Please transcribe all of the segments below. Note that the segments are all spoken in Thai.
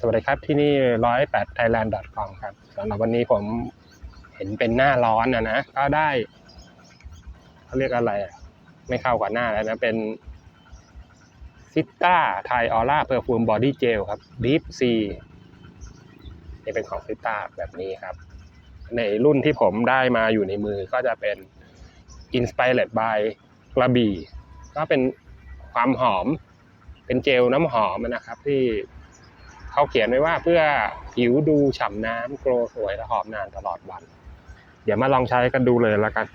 สวัสดีครับที่นี่ร้อยแปด thailand com ครับสำหรับวันนี้ผมเห็นเป็นหน้าร้อนนะนะ ก็ได้เขาเรียกอะไร ไม่เข้ากับหน้าแล้วนะ เป็นซิต้าไทออร่าเพอร์ฟูมบอดี้เจลครับดีฟซีนี่เป็นของซิต้าแบบนี้ครับ ในรุ่นที่ผมได้มาอยู่ในมือก็จะเป็น Inspired by กระบี่ก็เป็นความหอม เป็นเจลน้ำหอมนะครับที่ เขาเขียนไว้ว่าเพื่อผิวดูฉ่ำน้ำโกลวสวยและหอมนานตลอดวัน เดี๋ยวมาลองใช้กันดูเลยละกัน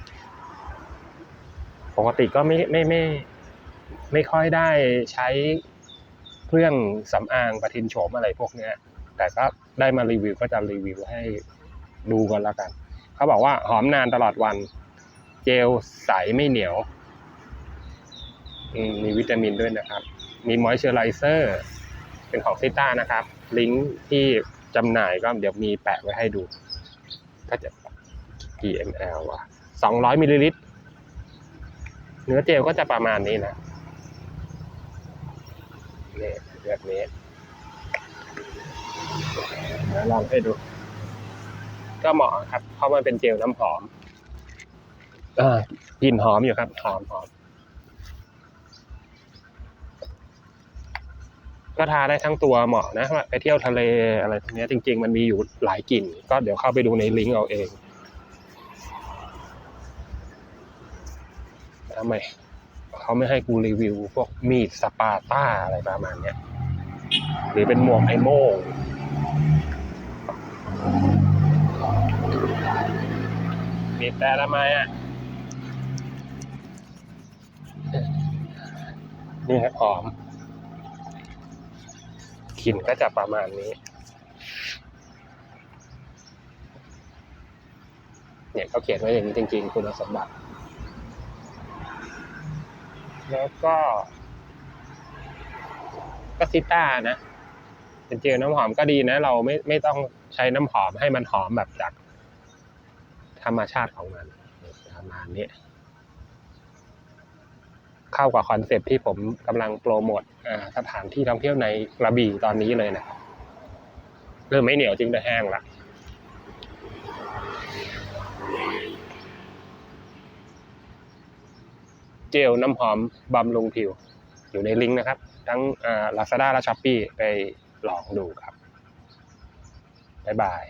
ปกติก็ไม่ไม่ไม่ไม่ค่อยได้ใช้เครื่องสำอางประทินโฉมอะไรพวกเนี้ย แต่ก็ได้มารีวิวก็จะรีวิวให้ดูกันละกัน เขาบอกว่าหอมนานตลอดวัน เจลใสไม่เหนียวมมีวิตามินด้วยนะครับ มีมอยเจอไรเซอร์ เป็นของซิต้านะครับ ลิงก์ที่จำหน่ายก็เดี๋ยวมีแปะไว้ให้ดูก็จะกี่ ml วะ200มิลลิลิตร เนื้อเจลก็จะประมาณนี้นะนี่แบบนี้เดี๋ยวลองให้ดู ก็เหมาะครับ เพราะมันเป็นเจลน้ำหอมอ่ากลิ่นหอมอยู่ครับ หอมหอม ก็ทาได้ทั้งตัวเหมาะนะไปเที่ยวทะเลอะไรพวกนี้จริง ๆ มันมีอยู่หลายกลิ่น ก็เดี๋ยวเข้าไปดูในลิงก์เอาเองทำไมเขาไม่ให้กูรีวิวพวกมีดสปาต้าอะไรประมาณเนี้ยหรือเป็นหมวกไอโม่งบีแต่ทำไมอะนี่ครับหอม กลิ่นก็จะประมาณนี้ เนี่ยเขาเขียนไว้อย่างนี้จริงๆ คุณสมบัติ แล้วก็ก็ซิต้านะเป็นเจลน้ำหอมก็ดีนะ เราไม่ไม่ต้องใช้น้ำหอมให้มันหอมแบบจากธรรมชาติของมันประมาณนี้ เข้ากับคอนเซปต์ที่ผมกำลังโปรโมทสถานที่ท่องเที่ยวในกระบี่ตอนนี้เลยนะเริ่มไม่เหนียวจริงแต่แห้งละเจลน้ำหอมบำรุงผิว อยู่ในลิงก์นะครับ ทั้งอ่า Lazada และ Shopee ไปลองดูครับ บ๊ายบาย